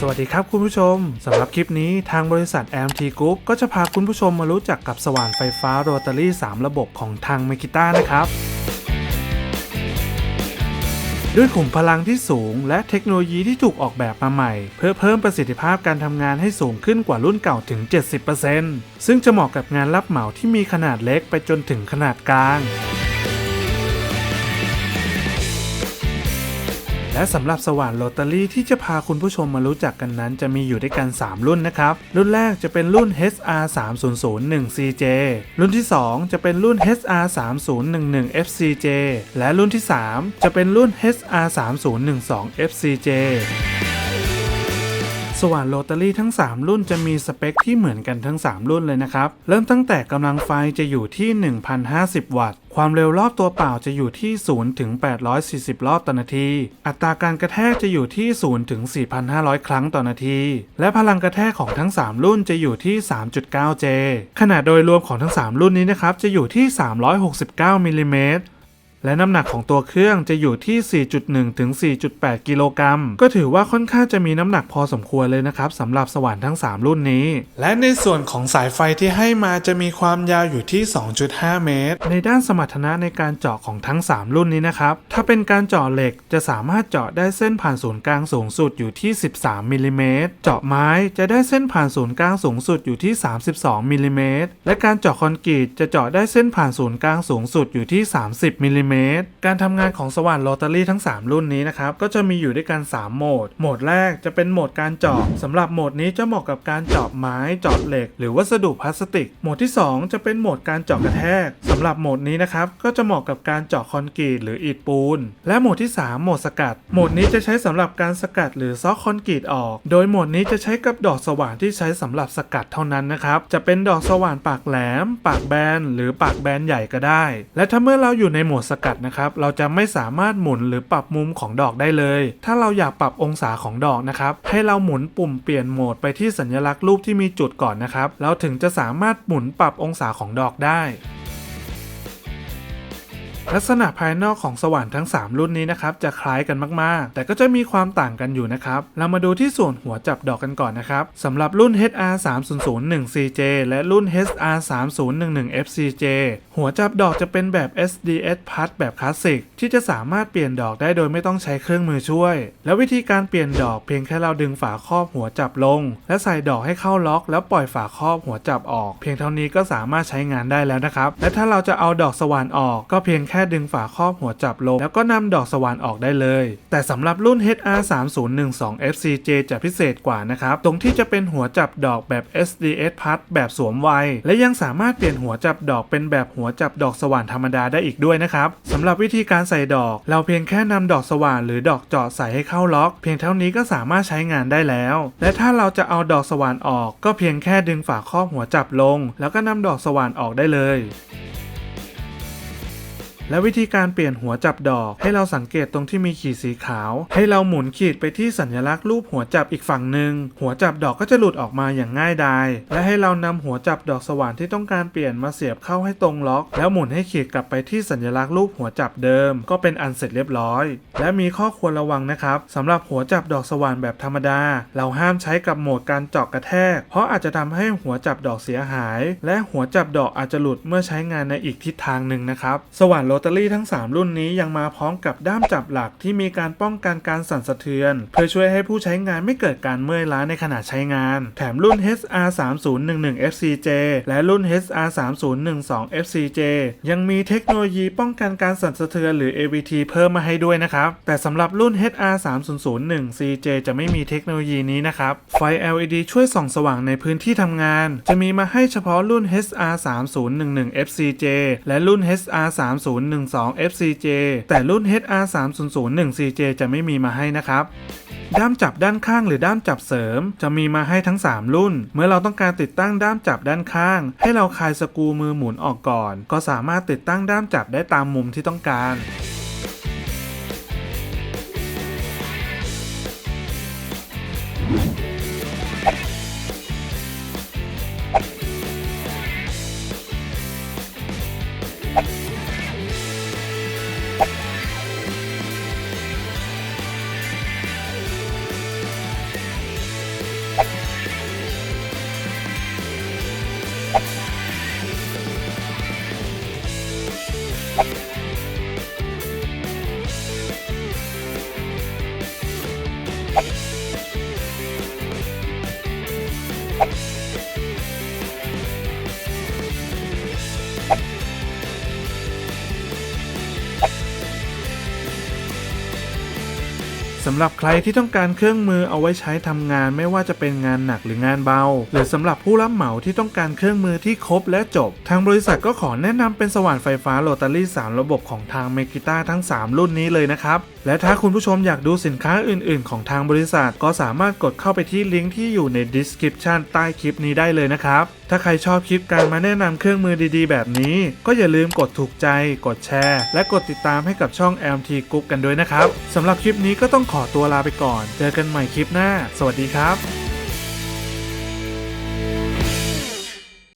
สวัสดีครับคุณผู้ชมสำหรับคลิปนี้ทางบริษัท LT Group ก็จะพาคุณผู้ชมมารู้จักกับสว่านไฟฟ้าโรตารี่ 3 ระบบของทาง m มกิต้านะครับด้วยขุมพลังที่สูง และเทคโนโลยีที่ถูกออกแบบมาใหม่ เพื่อเพิ่มประสิทธิภาพการทำงานให้สูงขึ้นกว่ารุ่นเก่าถึง 70%ซึ่งจะเหมาะกับงานรับเหมาที่มีขนาดเล็กไปจนถึงขนาดกลาง และสำหรับสว่านลอตเตอรี่ที่จะพาคุณผู้ชมมารู้จักกันนั้น จะมีอยู่ด้วยกัน 3 รุ่นนะครับ รุ่นแรกจะเป็นรุ่น HR 3 0 0 1 CJ รุ่นที่ 2 จะเป็นรุ่น HR 3 0 1 1 FCJ และรุ่นที่ 3 จะเป็นรุ่น HR 3 0 1 2 FCJ ว่านโรตารี่ทั้ง 3 รุ่นจะมีสเปคที่เหมือนกันทั้ง 3 รุ่นเลยนะครับ เริ่มตั้งแต่กำลังไฟจะอยู่ที่ 1,050 วัตต์ ความเร็วรอบตัวเปล่าจะอยู่ที่ 0 ถึง 840 รอบต่อนาที อัตราการกระแทกจะอยู่ที่ 0 ถึง 4,500 ครั้งต่อนาที และพลังกระแทกของทั้ง 3 รุ่นจะอยู่ที่ 3.9J ขนาดโดยรวมของทั้ง 3 รุ่นนี้นะครับจะอยู่ที่ 369มิลลิเมตร และน้ำหนักของตัวเครื่องจะอยู่ที่ 4.1 ถึง 4.8 กิโลกรัม ก็ถือว่าค่อนข้างจะมีน้ำหนักพอสมควรเลยนะครับสำหรับสว่านทั้ง 3 รุ่นนี้ และในส่วนของสายไฟที่ให้มาจะมีความยาวอยู่ที่ 2.5 เมตร ในด้านสมรรถนะในการเจาะของทั้ง 3 รุ่นนี้นะครับ ถ้าเป็นการเจาะเหล็กจะสามารถเจาะได้เส้นผ่านศูนย์กลางสูงสุดอยู่ที่ 13 มิลลิเมตร เจาะไม้จะได้เส้นผ่านศูนย์กลางสูงสุดอยู่ที่ 32 มิลลิเมตร และการเจาะคอนกรีตจะเจาะได้เส้นผ่านศูนย์กลางสูงสุดอยู่ที่ 30 มิลลิเมตร การทำงานของสว่านโรตารี่ทั้ง 3 รุ่นนี้นะครับ ก็จะมีอยู่ด้วยกัน 3 โหมด โหมดแรกจะเป็นโหมดการเจาะสำหรับโหมดนี้จะเหมาะกับการเจาะไม้เจาะเหล็ก หรือวัสดุพลาสติก โหมดที่ 2 จะเป็นโหมดการเจาะกระแทกสำหรับโหมดนี้นะครับก็จะเหมาะกับการเจาะคอนกรีตหรืออิฐปูน และโหมดที่ 3 โหมดสกัด โหมดนี้จะใช้สำหรับการสกัดหรือซอกคอนกรีตออก โดยโหมดนี้จะใช้กับดอกสว่านที่ใช้สำหรับสกัดเท่านั้นนะครับจะเป็นดอกสว่านปากแหลม ปากแบน หรือปากแบนใหญ่ก็ได้ และถ้าเมื่อเราอยู่ในโหมดสกัดนะครับ เราจะไม่สามารถหมุนหรือปรับมุมของดอกได้เลย ถ้าเราอยากปรับองศาของดอกนะครับ ให้เราหมุนปุ่มเปลี่ยนโหมดไปที่สัญลักษณ์รูปที่มีจุดก่อนนะครับ แล้วถึงจะสามารถหมุนปรับองศาของดอกได้ ลักษณะภายนอกของสว่านทั้ง 3 รุ่นนี้นะครับจะคล้ายกันมากๆ แต่ก็จะมีความต่างกันอยู่นะครับ เรามาดูที่ส่วนหัวจับดอกกันก่อนนะครับสำหรับรุ่น HR 3 0 0 1 CJ และรุ่น HR 3 0 1 1 FCJ หัวจับดอกจะเป็นแบบ SDS พัดแบบคลาสสิกที่จะสามารถเปลี่ยนดอกได้โดยไม่ต้องใช้เครื่องมือช่วย และวิธีการเปลี่ยนดอกเพียงแค่เราดึงฝาครอบหัวจับลง และใส่ดอกให้เข้าล็อก แล้วปล่อยฝาครอบหัวจับออก เพียงเท่านี้ก็สามารถใช้งานได้แล้วนะครับและถ้าเราจะเอาดอกสว่านออกก็เพียงแค่ค่ดึงฝาครอบหัวจับลง แล้วก็นำดอกสว่านออกได้เลย แต่สำหรับรุ่น HR 3 0 1 2 FCJ จะพิเศษกว่านะครับ ตรงที่จะเป็นหัวจับดอกแบบ SDS พัดแบบสวมไว และยังสามารถเปลี่ยนหัวจับดอกเป็นแบบหัวจับดอกสว่านธรรมดาได้อีกด้วยนะครับสำหรับวิธีการใส่ดอก เราเพียงแค่นำดอกสว่านหรือดอกเจาะใส่ให้เข้าล็อก เพียงเท่านี้ก็สามารถใช้งานได้แล้ว และถ้าเราจะเอาดอกสว่านออก ก็เพียงแค่ดึงฝาครอบหัวจับลง แล้วก็นำดอกสว่านออกได้เลย และวิธีการเปลี่ยนหัวจับดอก ให้เราสังเกตตรงที่มีขีดสีขาว ให้เราหมุนขีดไปที่สัญลักษณ์รูปหัวจับอีกฝั่งหนึ่งหัวจับดอกก็จะหลุดออกมาอย่างง่ายดายและให้เรานำหัวจับดอกสว่านที่ต้องการเปลี่ยนมาเสียบเข้าให้ตรงล็อก แล้วหมุนให้ขีดกลับไปที่สัญลักษณ์รูปหัวจับเดิม ก็เป็นอันเสร็จเรียบร้อย และมีข้อควรระวังนะครับสำหรับหัวจับดอกสว่านแบบธรรมดา เราห้ามใช้กับโหมดการเจาะกระแทก เพราะอาจจะทำให้หัวจับดอกเสียหาย และหัวจับดอกอาจจะหลุดเมื่อใช้งานในอีกทิศทางหนึ่งนะครับสว่านโรตารี่ทั้ง 3 รุ่นนี้ยังมาพร้อมกับด้ามจับหลักที่มีการป้องกันการสั่นสะเทือน เพื่อช่วยให้ผู้ใช้งานไม่เกิดการเมื่อยล้าในขณะใช้งาน แถมรุ่น HR 3 0 1 1 FCJ และรุ่น HR 3 0 1 2 FCJ ยังมีเทคโนโลยีป้องกันการสั่นสะเทือนหรือ AVT เพิ่มมาให้ด้วยนะครับ แต่สำหรับรุ่น HR 3 0 0 1 CJ จะไม่มีเทคโนโลยีนี้นะครับ ไฟ LED ช่วยส่องสว่างในพื้นที่ทำงาน จะมีมาให้เฉพาะรุ่น HR 3 0 1 1 FCJ และรุ่น HR 3 0 1 2 FCJ แต่รุ่น HR 3 0 0 1 CJ จะไม่มีมาให้นะครับด้ามจับด้านข้างหรือด้ามจับเสริม จะมีมาให้ทั้ง 3 รุ่น เมื่อเราต้องการติดตั้งด้ามจับด้านข้าง ให้เราคลายสกรูมือหมุนออกก่อน ก็สามารถติดตั้งด้ามจับได้ตามมุมที่ต้องการ Thank you. สำหรับใครที่ต้องการเครื่องมือเอาไว้ใช้ทำงานไม่ว่าจะเป็นงานหนักหรืองานเบา หรือสำหรับผู้รับเหมาที่ต้องการเครื่องมือที่ครบและจบ ทางบริษัทก็ขอแนะนำเป็นสว่านไฟฟ้าโรตารี่3ระบบของทางเมกิต้าทั้ง 3 รุ่นนี้เลยนะครับ และถ้าคุณผู้ชมอยากดูสินค้าอื่น ๆ ของทางบริษัท ก็สามารถกดเข้าไปที่ลิงก์ที่อยู่ใน description ใต้คลิปนี้ได้เลยนะครับถ้าใครชอบคลิปการมาแนะนำเครื่องมือดีๆ แบบนี้ ก็อย่าลืมกดถูกใจ กดแชร์ และกดติดตามให้กับช่อง LT Group กันด้วยนะครับสำหรับคลิปนี้ก็ต้องขขอตัวลาไปก่อน เจอกันใหม่คลิปหน้า สวัสดีครับ